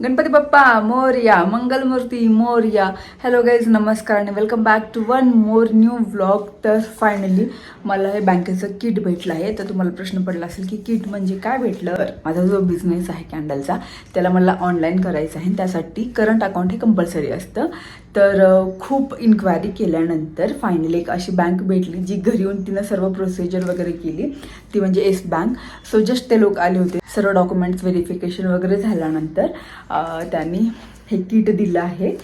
Ganpati Bappa Morya Mangalmurti Morya. Hello guys नमस्कार आणि welcome back to one more new vlog तर फायनली मला हे बँकेचं किट भेटलं आहे. तर तुम्हाला प्रश्न पडला असेल की किट म्हणजे काय भेटलं? तर माझा जो बिझनेस आहे कॅन्डलचा त्याला मला ऑनलाईन करायचं आहे. त्यासाठी करंट अकाउंट हे कंपल्सरी असतं. तर खूप इन्क्वायरी केल्यानंतर फायनली एक अशी बँक भेटली जी घरी येऊन तिनं सर्व प्रोसिजर वगैरे केली. ती म्हणजे येस बँक सो जस्ट ते लोक आले होते. सर्व डॉक्युमेंट्स व्हेरिफिकेशन वगैरे झाल्यानंतर त्यांनी हे किट दिलं आहे.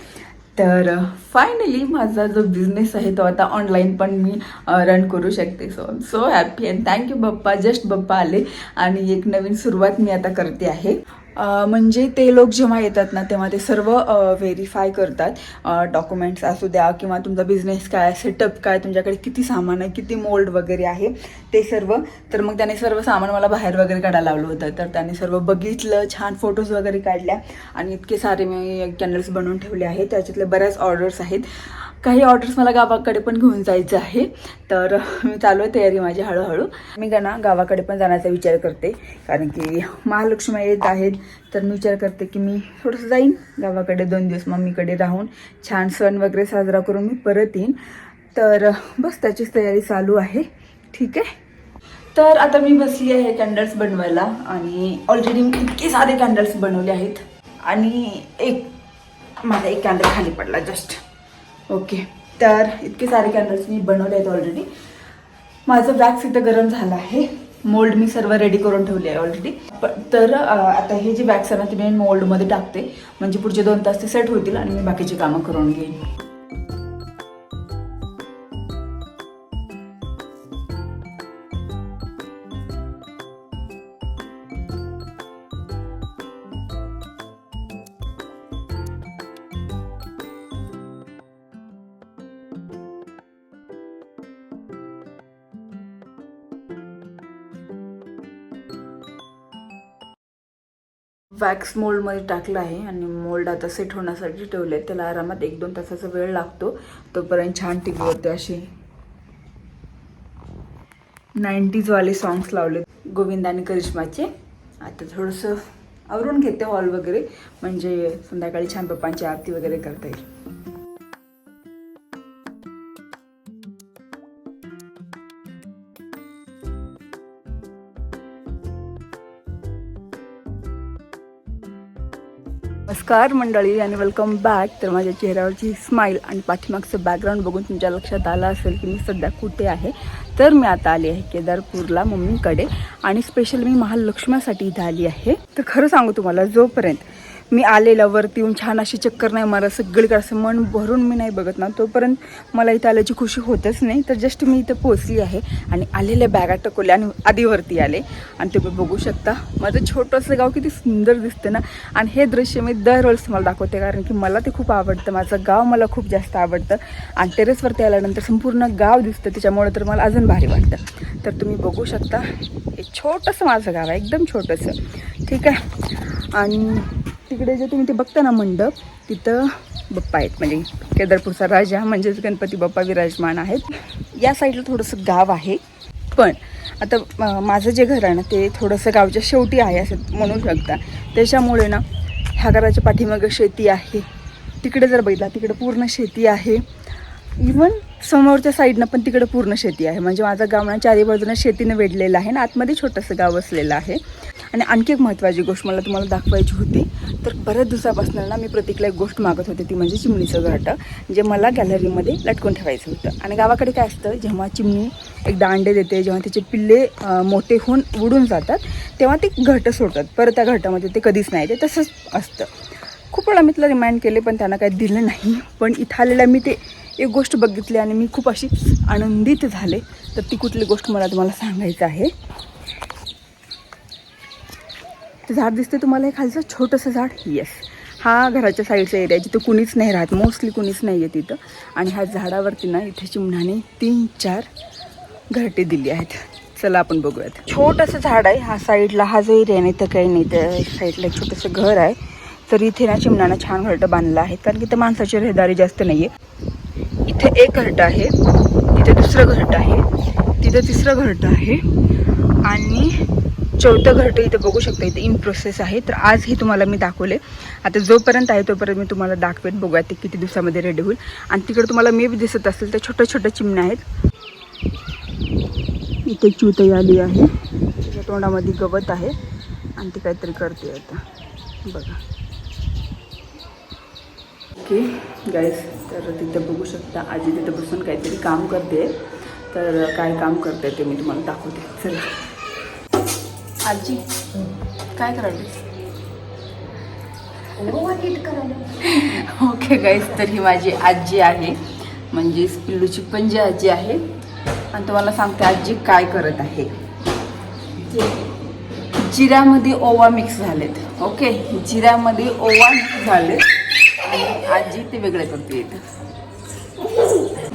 तर फायनली माझा जो बिझनेस आहे तो आता ऑनलाईन पण मी रन करू शकते. So I so happy and thank you Bappa just Bappa आले. आणि एक नवीन सुरुवात मी आता करते आहे. म्हणजे ते लोक जेव्हा येतात ना तेव्हा ते सर्व व्हेरीफाय करतात. डॉक्युमेंट्स असू द्या किंवा तुमचा बिझनेस काय सेटअप काय तुमच्याकडे किती सामान आहे किती मोल्ड वगैरे आहे ते सर्व. तर मग त्याने सर्व सामान मला बाहेर वगैरे काढायला लावलं होतं. तर त्याने सर्व बघितलं छान फोटोज वगैरे काढल्या. आणि इतके सारे मी कॅनल्स बनवून ठेवले आहेत. त्याच्यातले बऱ्याच ऑर्डर्स आहेत. काही ऑर्डर्स मला गावाकडे पण घेऊन जायचं आहे. तर मी चालू आहे तयारी माझी हळूहळू. मी ना गावाकडे पण जाण्याचा विचार करते. कारण की महालक्ष्मी येत आहेत. तर मी विचार करते की मी थोडंसं जाईन गावाकडे दोन दिवस मम्मीकडे राहून. छान सण वगैरे साजरा करून मी परत येईन. तर बस त्याचीच तयारी चालू आहे. ठीक आहे? तर आता मी बसली आहे कॅन्डल्स बनवायला. आणि ऑलरेडी मी इतके सारे कॅन्डल्स बनवले आहेत. आणि एक माझा एक कॅन्डल खाली पडला जस्ट ओके. तर इतके सारे कॅन्डल्स मी बनवले आहेत ऑलरेडी माझं वॅक्स इथं गरम झालं आहे. मोल्ड मी सर्व रेडी करून ठेवले आहे ऑलरेडी तर आता हे जे वॅक्स आहे ना ते मी मोल्डमध्ये टाकते. म्हणजे पुढचे दोन तास ते सेट होतील आणि मी बाकीची कामं करून घेईन. वॅक्स मोल्डमध्ये टाकलं आहे आणि मोल्ड आता सेट होण्यासाठी ठेवले त्याला आरामात एक दोन तासाचा वेळ लागतो. तोपर्यंत छान टिकली होते असे नाईन्टीजवाले सॉंग्स लावले. गोविंद आणि करिश्माचे. आता थोडंसं आवरून घेते हॉल वगैरे. म्हणजे संध्याकाळी छान पप्पांची आरती वगैरे करता येईल. नमस्कार मंडळी आणि वेलकम बॅक तर माझ्या चेहऱ्यावरची स्माईल आणि पाठीमागचं बॅकग्राऊंड बघून तुमच्या लक्षात आलं असेल की मी सध्या कुठे आहे. तर मी आता आली आहे केदारपूरला मम्मीकडे. आणि स्पेशल मी महालक्ष्मीसाठी इथे आली आहे. तर खरं सांगू तुम्हाला जोपर्यंत मी आलेल्या वरती येऊन छान अशी चक्कर नाही मारा सगळीकडे असं मन भरून मी नाही बघत ना. तोपर्यंत मला इथं आल्याची खुशी होतच नाही. तर जस्ट मी इथं पोचली आहे आणि आलेल्या बॅगा टकवल्या आणि आधीवरती आले. आणि तुम्ही बघू शकता माझं छोटंसं गाव किती सुंदर दिसतं ना. आणि हे दृश्य मी दरवेळेस तुम्हाला दाखवते कारण की मला ते खूप आवडतं. माझं गाव मला खूप जास्त आवडतं. आणि टेरेसवरती आल्यानंतर संपूर्ण गाव दिसतं त्याच्यामुळे तर मला अजून भारी वाटतं. तर तुम्ही बघू शकता हे छोटंसं माझं गाव आहे एकदम छोटंसं. ठीक आहे? आणि तिकडे जे तुम्ही ते बघता ना मंडप तिथं बप्पा आहेत. म्हणजे केदारपूरचा राजा म्हणजेच गणपती बाप्पा विराजमान आहेत. या साईडला थोडंसं गाव आहे. पण आता माझं जे घर आहे ना ते थोडंसं गावच्या शेवटी आहे असं म्हणू शकता. त्याच्यामुळे ना ह्या घराच्या पाठीमागं शेती आहे. तिकडे जर बघितला तिकडे पूर्ण शेती आहे. इवन समोरच्या साईडनं पण तिकडे पूर्ण शेती आहे. म्हणजे माझं गाव ना चारी बाजूनं शेतीनं वेढलेलं आहे ना आतमध्ये छोटंसं गाव असलेलं आहे. आणि आणखी एक महत्त्वाची गोष्ट मला तुम्हाला दाखवायची होती. तर बऱ्याच दिवसापासून ना मी प्रतीकला एक गोष्ट मागत होते ती म्हणजे चिमणीचं घरटं जे मला गॅलरीमध्ये लटकून ठेवायचं होतं. आणि गावाकडे काय असतं जेव्हा चिमणी एकदा अंडे देते जेव्हा तिचे पिल्ले मोठे होऊन उडून जातात तेव्हा ते घरटं सोडतात. परत त्या घरटामध्ये ते कधीच नाही ते तसंच असतं. खूप वेळा मी तिला रिमाइंड केले पण त्यांना काही दिलं नाही. पण इथं आलेल्या मी ते एक गोष्ट बघितली आणि मी खूप अशी आनंदित झाले. तर ती कुठली गोष्ट मला तुम्हाला सांगायचं आहे? ते झाड दिसते तुम्हाला हे खालचं छोटंसं झाड? येस हा घराच्या साईडचा एरिया जिथं कुणीच नाही राहत. मोस्टली कुणीच नाही आहे तिथं. आणि ह्या झाडावरती ना इथे चिमणाने तीन चार घरटे दिली आहेत. चला आपण बघूयात. छोटंसं झाड आहे हा साईडला हा जो एरिया नाही तर काही नाही. त्या साईडला एक छोटंसं घर आहे. तर इथे ना चिमणानं छान घरटं बांधलं आहे कारण की इथं माणसाची रहदारी जास्त नाही आहे इथे एक घरटं आहे तिथे दुसरं घरटं आहे तिथं तिसरं घरटं आहे. आणि चौथं घरटं इथं बघू शकता इथे इन प्रोसेस आहे. तर आज हे तुम्हाला मी दाखवले आता जोपर्यंत आहे तोपर्यंत मी तुम्हाला दाखवेन. बघूया ते किती दिवसामध्ये रेडी होईल. आणि तिकडे तुम्हाला मे बी दिसत असेल तर छोट्या छोट्या चिमण्या आहेत. इथे चुतई आली आहे. तिच्या तोंडामध्ये गवत आहे. आणि ती काहीतरी करते आता. बघा. ओके गाईस तर तिथं बघू शकता आजी तिथं बसून काहीतरी काम करते. तर काय काम करते ते मी तुम्हाला दाखवते. चला. आजी. काय करायला ओके गाईस तर ही माझी आजी आहे. म्हणजे पिल्लूची पण जी आजी आहे. आणि तुम्हाला सांगते आजी काय करत आहे. जिऱ्यामध्ये ओवा मिक्स झालेत. ओके जिऱ्यामध्ये ओवा मिक्स झाले आणि आजी ते वेगळे करते इथं.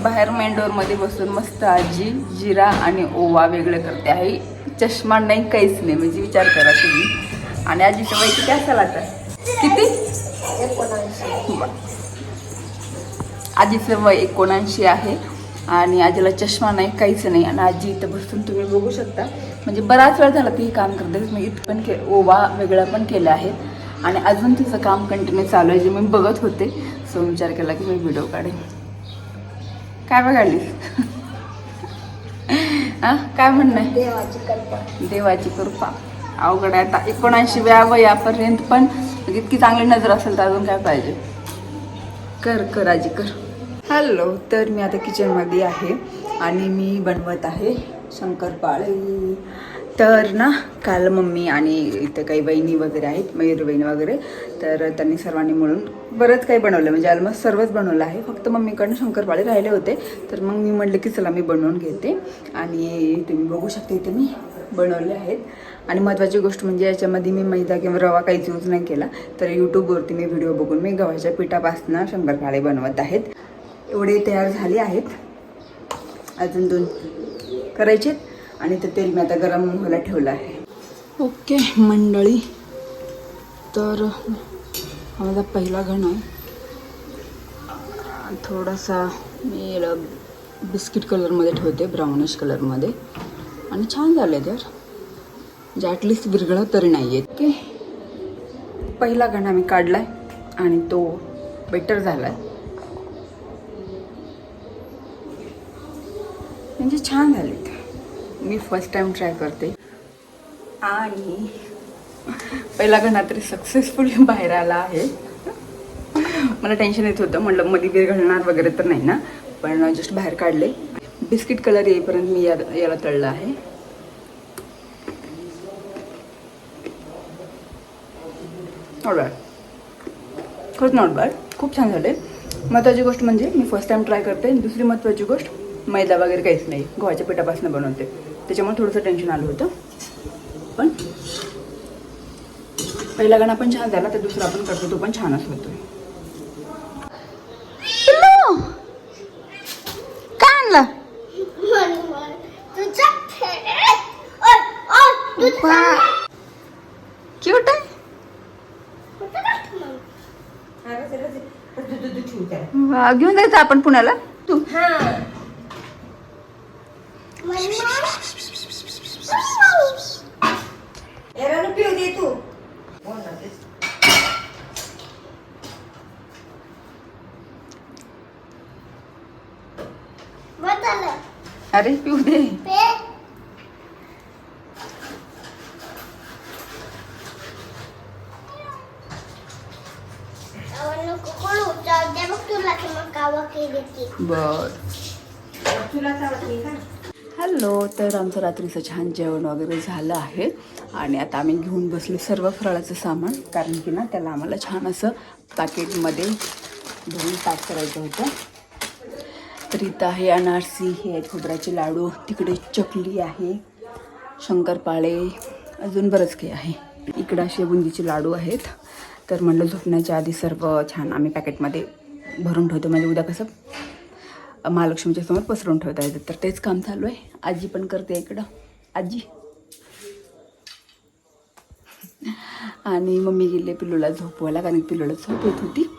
बाहेर मेन डोअरमध्ये बसून मस्त आजी जिरा आणि ओवा वेगळं करते. आहे चष्मा नाही काहीच नाही. म्हणजे विचार करा तुम्ही. आणि आजीचं वय किती असेल आता? किती? आजीचं वय एकोणऐंशी आहे. आणि आजीला चष्मा नाही काहीच नाही. आणि आजी इथं बसून तुम्ही बघू शकता. म्हणजे बराच वेळ झाला ती काम करते. मी इथं पण के ओवा वेगळा पण केला आहे. आणि अजून तिचं काम कंटिन्यू चालू आहे जे मी बघत होते. सो विचार केला की मी व्हिडिओ काढेन. काय बघालीस हां? काय म्हणणं आहे? देवाची कल्पना देवाची कृपा. अवघड आहे आता. एकोणऐंशी व्या वयापर्यंत पण इतकी चांगली नजर असेल तर अजून काय पाहिजे? कर कर आजी कर. हॅलो तर मी आता किचनमध्ये आहे आणि मी बनवत आहे शंकरपाळे तर ना काल मम्मी आणि इथं काही बहिणी वगैरे आहेत मयूर बहिणी वगैरे तर त्यांनी सर्वांनी मिळून बरंच काही बनवलं. म्हणजे ऑलमोस्ट सर्वच बनवलं आहे. फक्त मम्मीकडनं शंकरपाळे राहिले होते. तर मग मी म्हटलं की चला मी बनवून घेते. आणि तुम्ही बघू शकता इथे मी बनवले आहेत. आणि महत्त्वाची गोष्ट म्हणजे याच्यामध्ये मी मैदा किंवा रवा काहीच यूज नाही केला. तर यूट्यूबवरती मी व्हिडिओ बघून मी गव्हाच्या पिठापासून शंकरपाळे बनवत आहेत. एवढे तयार झाले आहेत. अजून दोन. करायचे आणि ते तेल मी आता गरम व्हायला ठेवलं आहे. ओके मंडळी. तर माझा पहिला घण आहे. थोडासा मी बिस्किट कलरमध्ये ठेवते ब्राउनिश कलरमध्ये. आणि छान झाले तर. म्हणजे ॲटलिस्ट विरघळ तरी नाही आहे ओके. पहिला घणा मी काढला आहे आणि तो बेटर झाला आहे म्हणजे छान झालेत मी फर्स्ट टाइम ट्राय करते. आणि पहिला घणा तरी सक्सेसफुली बाहेर आला आहे. मला टेन्शन येत होतं. म्हटलं मध्ये विरघळणार वगैरे तर नाही ना. पण जस्ट बाहेर काढले. बिस्किट कलर येईपर्यंत मी या याला तळलं आहे. नॉट बॅड खरंच नॉट बॅड खूप छान झाले. महत्त्वाची गोष्ट म्हणजे मी फर्स्ट टाइम ट्राय करते. आणि दुसरी महत्त्वाची गोष्ट मैदा वगैरे काहीच नाही. गव्हाच्या पिठापासून बनवते. त्याच्यामुळे थोडंसं टेन्शन आलं होतं. पण पहिला गाणं पण छान झाला तर दुसरा आपण करतो तो पण छानच होतो काय आणलं? तुझा ओय ओय तुझा क्यूट आहे वा, घेऊन जायचं आपण पुण्याला? तू. पिऊ दे तू बदल अरे पिऊ दे पे नको कळू जाऊ दे मग तुला की मग कावा केली ती बर तुला चालत नाही का हॅलो तर आमचं रात्रीचं छान जेवण वगैरे झालं आहे. आणि आता आम्ही घेऊन बसलो सर्व फराळाचं सामान कारण की ना त्याला आम्हाला छान असं पॅकेटमध्ये भरून पॅक करायचं होतं. तर इथं आहे अनारसी हे आहे खोबऱ्याचे लाडू तिकडे चकली आहे शंकरपाळे अजून बरंच काही आहे. इकडं असे बुंदीचे लाडू आहेत. तर म्हणलं झोपण्याच्या आधी सर्व छान आम्ही पॅकेटमध्ये भरून ठेवतो. म्हणजे उद्या कसं महालक्ष्मीच्या समोर पसरून ठेवता येतं. तर तेच काम चालू आहे. आजी पण करते इकडं. आजी. आणि मम्मी गेले पिल्लूला झोपवायला कारण की पिल्लूला झोप येत होती.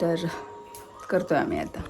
तर करतोय आम्ही आता.